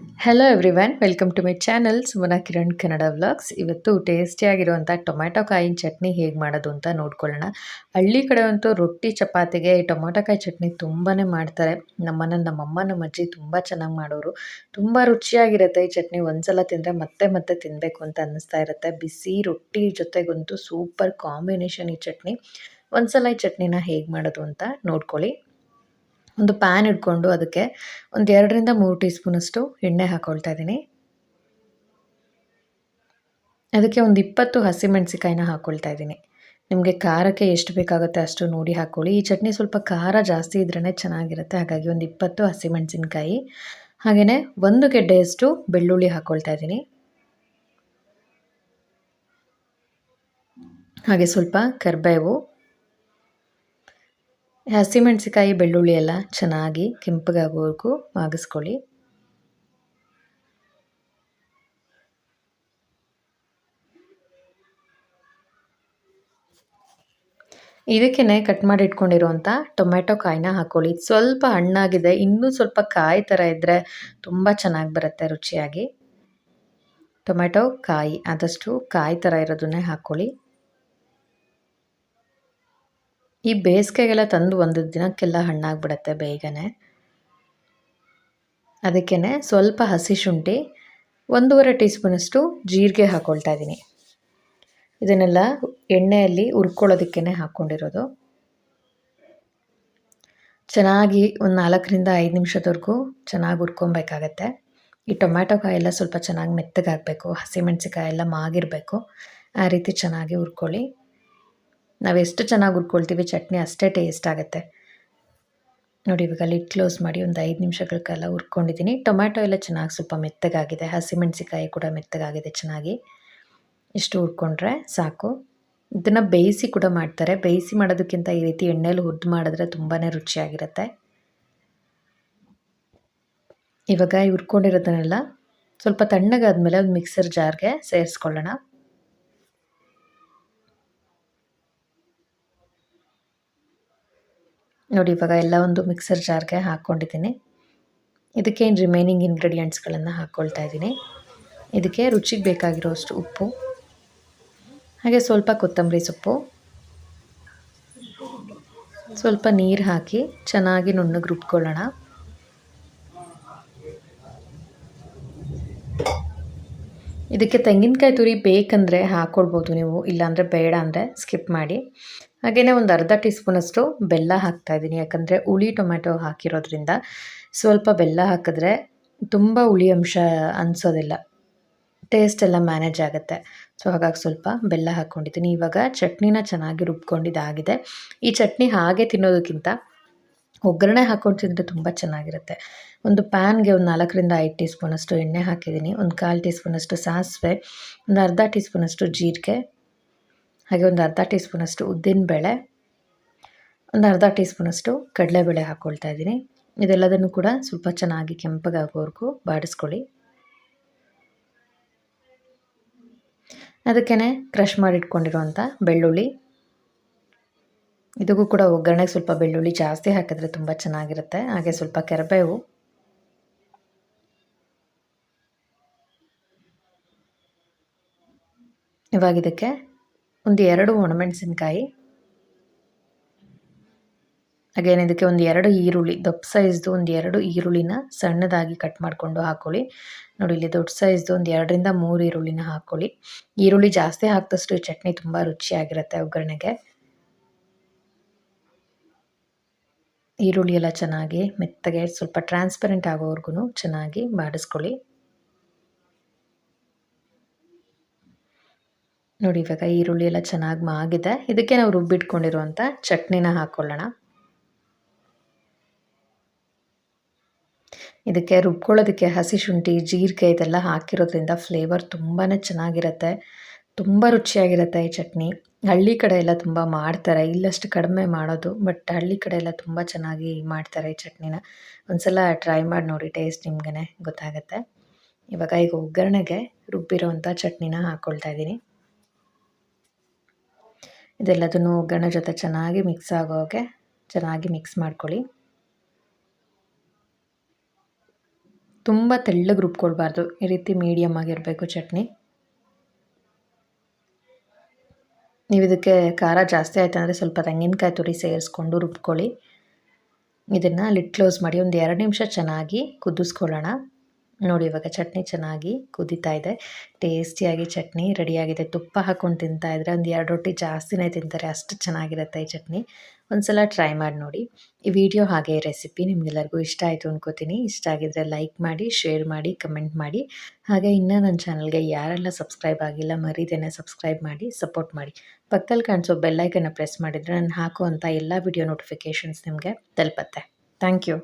Hello everyone welcome to my channel Sumana Kiran Kannada vlogs ಇವತ್ತು ಟೇಸ್ಟಿಯಾಗಿರುವಂಥ tomato ಕಾಯಿನ ಚಟ್ನಿ ಹೇಗೆ ಮಾಡೋದು ಅಂತ ನೋಡ್ಕೊಳ್ಳೋಣ. ಹಳ್ಳಿ ಕಡೆ ಅಂತೂ ರೊಟ್ಟಿ ಚಪಾತಿಗೆ ಈ ಟೊಮ್ಯಾಟೊ ಕಾಯಿ ಚಟ್ನಿ ತುಂಬಾ ಮಾಡ್ತಾರೆ. ನಮ್ಮನ್ನು, ನಮ್ಮಮ್ಮ ನಮ್ಮ ಅಜ್ಜಿ ತುಂಬ ಚೆನ್ನಾಗಿ ಮಾಡೋರು. ತುಂಬ ರುಚಿಯಾಗಿರುತ್ತೆ ಈ ಚಟ್ನಿ. ಒಂದ್ಸಲ ತಿಂದರೆ ಮತ್ತೆ ಮತ್ತೆ ತಿನ್ನಬೇಕು ಅಂತ ಅನ್ನಿಸ್ತಾ ಇರುತ್ತೆ. ಬಿಸಿ ರೊಟ್ಟಿ ಜೊತೆಗಂತೂ ಸೂಪರ್ ಕಾಂಬಿನೇಷನ್ ಈ ಚಟ್ನಿ. ಒಂದ್ಸಲ ಈ ಚಟ್ನಿನ ಹೇಗೆ ಮಾಡೋದು ಅಂತ ನೋಡ್ಕೊಳ್ಳಿ. ಒಂದು ಪ್ಯಾನ್ ಇಟ್ಕೊಂಡು ಅದಕ್ಕೆ ಒಂದು ಎರಡರಿಂದ ಮೂರು ಟೀ ಸ್ಪೂನಷ್ಟು ಎಣ್ಣೆ ಹಾಕ್ಕೊಳ್ತಾ ಇದ್ದೀನಿ. ಅದಕ್ಕೆ ಒಂದು ಇಪ್ಪತ್ತು ಹಸಿಮೆಣಸಿಕಾಯಿನ ಹಾಕ್ಕೊಳ್ತಾ ಇದ್ದೀನಿ. ನಿಮಗೆ ಖಾರಕ್ಕೆ ಎಷ್ಟು ಬೇಕಾಗುತ್ತೆ ಅಷ್ಟು ನೋಡಿ ಹಾಕ್ಕೊಳ್ಳಿ ಈ ಚಟ್ನಿ ಸ್ವಲ್ಪ ಖಾರ ಜಾಸ್ತಿ ಇದ್ರೇ ಚೆನ್ನಾಗಿರುತ್ತೆ, ಹಾಗಾಗಿ ಒಂದು ಇಪ್ಪತ್ತು ಹಸಿಮೆಣಸಿನ್ಕಾಯಿ. ಹಾಗೆಯೇ ಒಂದು ಗೆಡ್ಡೆಯಷ್ಟು ಬೆಳ್ಳುಳ್ಳಿ ಹಾಕ್ಕೊಳ್ತಾ ಇದ್ದೀನಿ. ಹಾಗೆ ಸ್ವಲ್ಪ ಕರ್ಬೇವು ಹಸಿಮೆಣಸಿಕಾಯಿ ಬೆಳ್ಳುಳ್ಳಿ ಎಲ್ಲ ಚೆನ್ನಾಗಿ ಕೆಂಪಗಾಗೋವರೆಗೂ ಮಾಗಿಸ್ಕೊಳ್ಳಿ. ಇದಕ್ಕೇ ಕಟ್ ಮಾಡಿ ಇಟ್ಕೊಂಡಿರುವಂಥ ಟೊಮೆಟೊ ಕಾಯಿನ ಹಾಕ್ಕೊಳ್ಳಿ ಸ್ವಲ್ಪ ಹಣ್ಣಾಗಿದೆ, ಇನ್ನೂ ಸ್ವಲ್ಪ ಕಾಯಿ ಥರ ಇದ್ದರೆ ತುಂಬ ಚೆನ್ನಾಗಿ ಬರುತ್ತೆ ರುಚಿಯಾಗಿ. ಟೊಮೆಟೊ ಕಾಯಿ, ಆದಷ್ಟು ಕಾಯಿ ಥರ ಇರೋದನ್ನೇ ಹಾಕ್ಕೊಳ್ಳಿ ಈ ಬೇಸಿಗೆಗೆಲ್ಲ ತಂದು ಒಂದು ದಿನಕ್ಕೆಲ್ಲ ಹಣ್ಣಾಗ್ಬಿಡತ್ತೆ ಬೇಗನೆ. ಅದಕ್ಕೇ ಸ್ವಲ್ಪ ಹಸಿ ಶುಂಠಿ, ಒಂದೂವರೆ ಟೀ ಸ್ಪೂನಷ್ಟು ಜೀರಿಗೆ ಹಾಕ್ಕೊಳ್ತಾ ಇದ್ದೀನಿ ಇದನ್ನೆಲ್ಲ ಎಣ್ಣೆಯಲ್ಲಿ ಹುರ್ಕೊಳ್ಳೋದಕ್ಕೇ ಹಾಕ್ಕೊಂಡಿರೋದು. ಚೆನ್ನಾಗಿ ಒಂದು ನಾಲ್ಕರಿಂದ ಐದು ನಿಮಿಷದವರೆಗೂ ಚೆನ್ನಾಗಿ ಹುರ್ಕೊಬೇಕಾಗತ್ತೆ. ಈ ಟೊಮ್ಯಾಟೊ ಕಾಯೆಲ್ಲ ಸ್ವಲ್ಪ ಚೆನ್ನಾಗಿ ಮೆತ್ತಗಾಗಬೇಕು ಹಸಿಮೆಣ್ಸಿಕಾಯಿ ಎಲ್ಲ ಮಾಗಿರಬೇಕು. ಆ ರೀತಿ ಚೆನ್ನಾಗಿ ಹುರ್ಕೊಳ್ಳಿ. ನಾವು ಎಷ್ಟು ಚೆನ್ನಾಗಿ ಹುರ್ಕೊಳ್ತೀವಿ, ಚಟ್ನಿ ಅಷ್ಟೇ ಟೇಸ್ಟ್ ಆಗುತ್ತೆ. ನೋಡಿ, ಇವಾಗ ಲಿಡ್ ಕ್ಲೋಸ್ ಮಾಡಿ ಒಂದು ಐದು ನಿಮಿಷಗಳ ಕಾಲ ಹುರ್ಕೊಂಡಿದ್ದೀನಿ ಟೊಮ್ಯಾಟೊ ಎಲ್ಲ ಚೆನ್ನಾಗಿ ಸ್ವಲ್ಪ ಮೆತ್ತಗಾಗಿದೆ. ಹಸಿಮೆಣಸಿಕಾಯಿ ಕೂಡ ಮೆತ್ತಗಾಗಿದೆ ಚೆನ್ನಾಗಿ. ಇಷ್ಟು ಹುರ್ಕೊಂಡ್ರೆ ಸಾಕು. ಇದನ್ನು ಬೇಯಿಸಿ ಕೂಡ ಮಾಡ್ತಾರೆ. ಬೇಯಿಸಿ ಮಾಡೋದಕ್ಕಿಂತ ಈ ರೀತಿ ಎಣ್ಣೆಲಿ ಹುರಿದು ಮಾಡಿದ್ರೆ ತುಂಬಾ ರುಚಿಯಾಗಿರುತ್ತೆ. ಇವಾಗ ಹುರ್ಕೊಂಡಿರೋದನ್ನೆಲ್ಲ ಸ್ವಲ್ಪ ತಣ್ಣಗಾದ್ಮೇಲೆ ಒಂದು ಮಿಕ್ಸರ್ ಜಾರ್ಗೆ ಸೇರಿಸ್ಕೊಳ್ಳೋಣ. ನೋಡಿ, ಇವಾಗ ಎಲ್ಲ ಒಂದು ಮಿಕ್ಸರ್ ಜಾರ್ಗೆ ಹಾಕ್ಕೊಂಡಿದ್ದೀನಿ. ಇದಕ್ಕೆ ರಿಮೈನಿಂಗ್ ಇಂಗ್ರೀಡಿಯೆಂಟ್ಸ್ಗಳನ್ನು ಹಾಕ್ಕೊಳ್ತಾ ಇದ್ದೀನಿ. ಇದಕ್ಕೆ ರುಚಿಗೆ ಬೇಕಾಗಿರೋಷ್ಟು ಉಪ್ಪು, ಹಾಗೆ ಸ್ವಲ್ಪ ಕೊತ್ತಂಬರಿ ಸೊಪ್ಪು, ಸ್ವಲ್ಪ ನೀರು ಹಾಕಿ ಚೆನ್ನಾಗಿ ನುಣ್ಣಗೆ ರುಬ್ಕೊಳ್ಳೋಣ. ಇದಕ್ಕೆ ತೆಂಗಿನಕಾಯಿ ತುರಿ ಬೇಕಂದರೆ ಹಾಕ್ಕೊಳ್ಬೋದು ನೀವು, ಇಲ್ಲಾಂದರೆ ಬೇಡ ಅಂದರೆ ಸ್ಕಿಪ್ ಮಾಡಿ. ಹಾಗೆಯೇ ಒಂದು ಅರ್ಧ ಟೀ ಸ್ಪೂನಷ್ಟು ಬೆಲ್ಲ ಹಾಕ್ತಾಯಿದ್ದೀನಿ ಯಾಕಂದರೆ ಹುಳಿ ಟೊಮೆಟೊ ಹಾಕಿರೋದ್ರಿಂದ ಸ್ವಲ್ಪ ಬೆಲ್ಲ ಹಾಕಿದ್ರೆ ತುಂಬ ಹುಳಿ ಅಂಶ ಅನಿಸೋದಿಲ್ಲ ಟೇಸ್ಟ್ ಎಲ್ಲ ಮ್ಯಾನೇಜ್ ಆಗುತ್ತೆ. ಸೊ ಹಾಗಾಗಿ ಸ್ವಲ್ಪ ಬೆಲ್ಲ ಹಾಕ್ಕೊಂಡಿದ್ದೀನಿ ಇವಾಗ ಚಟ್ನಿನ ಚೆನ್ನಾಗಿ ರುಬ್ಕೊಂಡಿದ್ದಾಗಿದೆ. ಈ ಚಟ್ನಿ ಹಾಗೆ ತಿನ್ನೋದಕ್ಕಿಂತ ಒಗ್ಗರಣೆ ಹಾಕ್ಕೊಂಡು ತಿಂದರೆ ತುಂಬ ಚೆನ್ನಾಗಿರುತ್ತೆ. ಒಂದು ಪ್ಯಾನ್ಗೆ ಒಂದು ನಾಲ್ಕರಿಂದ ಐದು ಟೀ ಸ್ಪೂನಷ್ಟು ಎಣ್ಣೆ ಹಾಕಿದ್ದೀನಿ. ಒಂದು ಕಾಲು ಟೀ ಸ್ಪೂನಷ್ಟು ಸಾಸಿವೆ, ಒಂದು ಅರ್ಧ ಟೀ ಸ್ಪೂನಷ್ಟು ಜೀರಿಗೆ, ಹಾಗೆ ಒಂದು ಅರ್ಧ ಟೀ ಸ್ಪೂನಷ್ಟು ಉದ್ದಿನಬೇಳೆ, ಒಂದು ಅರ್ಧ ಟೀ ಸ್ಪೂನಷ್ಟು ಕಡಲೆಬೇಳೆ ಹಾಕ್ಕೊಳ್ತಾ ಇದ್ದೀನಿ. ಇದೆಲ್ಲದನ್ನು ಕೂಡ ಸ್ವಲ್ಪ ಚೆನ್ನಾಗಿ ಕೆಂಪಗಾಗೋವರೆಗೂ ಬಾಡಿಸ್ಕೊಳ್ಳಿ. ಅದಕ್ಕೇ ಕ್ರಷ್ ಮಾಡಿಟ್ಕೊಂಡಿರುವಂಥ ಬೆಳ್ಳುಳ್ಳಿ ಇದಕ್ಕೂ ಕೂಡ ಒಗ್ಗರಣೆಗೆ ಸ್ವಲ್ಪ ಬೆಳ್ಳುಳ್ಳಿ ಜಾಸ್ತಿ ಹಾಕಿದ್ರೆ ತುಂಬ ಚೆನ್ನಾಗಿರುತ್ತೆ. ಹಾಗೆ ಸ್ವಲ್ಪ ಕೆರಬೇವು. ಇವಾಗ ಇದಕ್ಕೆ ಒಂದು ಎರಡು ಒಣಮೆಣಸಿನ್ಕಾಯಿ. ಅಗೇನ್ ಇದಕ್ಕೆ ಒಂದು ಎರಡು ಈರುಳ್ಳಿ ದಪ್ಪ ಸೈಜ್ದು ಒಂದು ಎರಡು ಈರುಳ್ಳಿನ ಸಣ್ಣದಾಗಿ ಕಟ್ ಮಾಡಿಕೊಂಡು ಹಾಕ್ಕೊಳ್ಳಿ ನೋಡಿ, ಇಲ್ಲಿ ದೊಡ್ಡ ಸೈಜ್ದು ಒಂದು ಎರಡರಿಂದ ಮೂರು ಈರುಳ್ಳಿನ ಹಾಕ್ಕೊಳ್ಳಿ ಈರುಳ್ಳಿ ಜಾಸ್ತಿ ಹಾಕಿದಷ್ಟು ಚಟ್ನಿ ತುಂಬ ರುಚಿಯಾಗಿರುತ್ತೆ ಒಗ್ಗರಣೆಗೆ. ಈರುಳ್ಳಿ ಎಲ್ಲ ಚೆನ್ನಾಗಿ ಮೆತ್ತಗೆ, ಸ್ವಲ್ಪ ಟ್ರಾನ್ಸ್ಪರೆಂಟ್ ಆಗೋವರೆಗೂ ಚೆನ್ನಾಗಿ ಬಾಡಿಸ್ಕೊಳ್ಳಿ. ನೋಡಿ, ಇವಾಗ ಈರುಳ್ಳಿ ಎಲ್ಲ ಚೆನ್ನಾಗಿ ಮಾಗಿದೆ. ಇದಕ್ಕೆ ನಾವು ರುಬ್ಬಿಟ್ಕೊಂಡಿರುವಂಥ ಚಟ್ನಿನ ಹಾಕ್ಕೊಳ್ಳೋಣ ಇದಕ್ಕೆ ರುಬ್ಕೊಳ್ಳೋದಕ್ಕೆ ಹಸಿ ಶುಂಠಿ, ಜೀರಿಗೆ ಇದೆಲ್ಲ ಹಾಕಿರೋದ್ರಿಂದ ಫ್ಲೇವರ್ ತುಂಬಾ ಚೆನ್ನಾಗಿರುತ್ತೆ. ತುಂಬ ರುಚಿಯಾಗಿರುತ್ತೆ ಈ ಚಟ್ನಿ. ಹಳ್ಳಿ ಕಡೆ ಎಲ್ಲ ತುಂಬ ಮಾಡ್ತಾರೆ. ಇಲ್ಲಷ್ಟು ಕಡಿಮೆ ಮಾಡೋದು ಬಟ್ ಹಳ್ಳಿ ಕಡೆ ಎಲ್ಲ ತುಂಬ ಚೆನ್ನಾಗಿ ಮಾಡ್ತಾರೆ ಈ ಚಟ್ನಿನ. ಒಂದ್ಸಲ ಟ್ರೈ ಮಾಡಿ ನೋಡಿ ಟೇಸ್ಟ್ ನಿಮ್ಗೆ ಗೊತ್ತಾಗುತ್ತೆ. ಇವಾಗ ಈಗ ಒಗ್ಗರಣೆಗೆ ರುಬ್ಬಿರೋವಂಥ ಚಟ್ನಿನ ಹಾಕ್ಕೊಳ್ತಾ ಇದ್ದೀನಿ. ಇದೆಲ್ಲದನ್ನು ಒಗ್ಗರಣೆ ಜೊತೆ ಚೆನ್ನಾಗಿ ಮಿಕ್ಸ್ ಆಗೋಕೆ ಚೆನ್ನಾಗಿ ಮಿಕ್ಸ್ ಮಾಡ್ಕೊಳ್ಳಿ. ತುಂಬ ತೆಳ್ಳಗೆ ರುಬ್ಕೊಳ್ಬಾರ್ದು. ಈ ರೀತಿ ಮೀಡಿಯಮ್ ಆಗಿರಬೇಕು ಚಟ್ನಿ. ನೀವು ಇದಕ್ಕೆ ಖಾರ ಜಾಸ್ತಿ ಆಯಿತು ಅಂದರೆ ಸ್ವಲ್ಪ ತೆಂಗಿನಕಾಯಿ ತುರಿ ಸೇರಿಸ್ಕೊಂಡು ರುಬ್ಕೊಳ್ಳಿ. ಇದನ್ನು ಲಿಟ್ ಕ್ಲೋಸ್ ಮಾಡಿ ಒಂದು ಎರಡು ನಿಮಿಷ ಚೆನ್ನಾಗಿ ಕುದಿಸ್ಕೊಳ್ಳೋಣ. ನೋಡಿ, ಇವಾಗ ಚಟ್ನಿ ಚೆನ್ನಾಗಿ ಕುದೀತಾ ಇದೆ. ಟೇಸ್ಟಿಯಾಗಿ ಚಟ್ನಿ, ರೆಡಿಯಾಗಿದೆ. ತುಪ್ಪ ಹಾಕ್ಕೊಂಡು ತಿಂತಾ ಇದ್ರೆ ಒಂದು ಎರಡು ರೊಟ್ಟಿ ಜಾಸ್ತಿನೇ ತಿಂತಾರೆ. ಅಷ್ಟು ಚೆನ್ನಾಗಿರುತ್ತೆ ಈ ಚಟ್ನಿ. ಒಂದ್ಸಲ ಟ್ರೈ ಮಾಡಿ ನೋಡಿ. ಈ ವಿಡಿಯೋ ಹಾಗೆ ರೆಸಿಪಿ ನಿಮ್ಗೆಲ್ಲರಿಗೂ ಇಷ್ಟ ಆಯಿತು ಅನ್ಕೋತೀನಿ. ಇಷ್ಟ ಆಗಿದ್ರೆ ಲೈಕ್ ಮಾಡಿ, ಶೇರ್ ಮಾಡಿ, ಕಮೆಂಟ್ ಮಾಡಿ. ಹಾಗೆ ಇನ್ನೂ ನನ್ನ ಚಾನಲ್ಗೆ ಯಾರೆಲ್ಲ ಸಬ್ಸ್ಕ್ರೈಬ್ ಆಗಿಲ್ಲ, ಮರೀದೇನೆ ಸಬ್ಸ್ಕ್ರೈಬ್ ಮಾಡಿ, ಸಪೋರ್ಟ್ ಮಾಡಿ. ಪಕ್ಕದಲ್ಲಿ ಕಾಣಿಸೋ ಬೆಲ್ಲೈಕನ್ನು ಪ್ರೆಸ್ ಮಾಡಿದರೆ ನಾನು ಹಾಕುವಂಥ ಎಲ್ಲ ವಿಡಿಯೋ ನೋಟಿಫಿಕೇಷನ್ಸ್ ನಿಮಗೆ ತಲುಪತ್ತೆ. Thank you.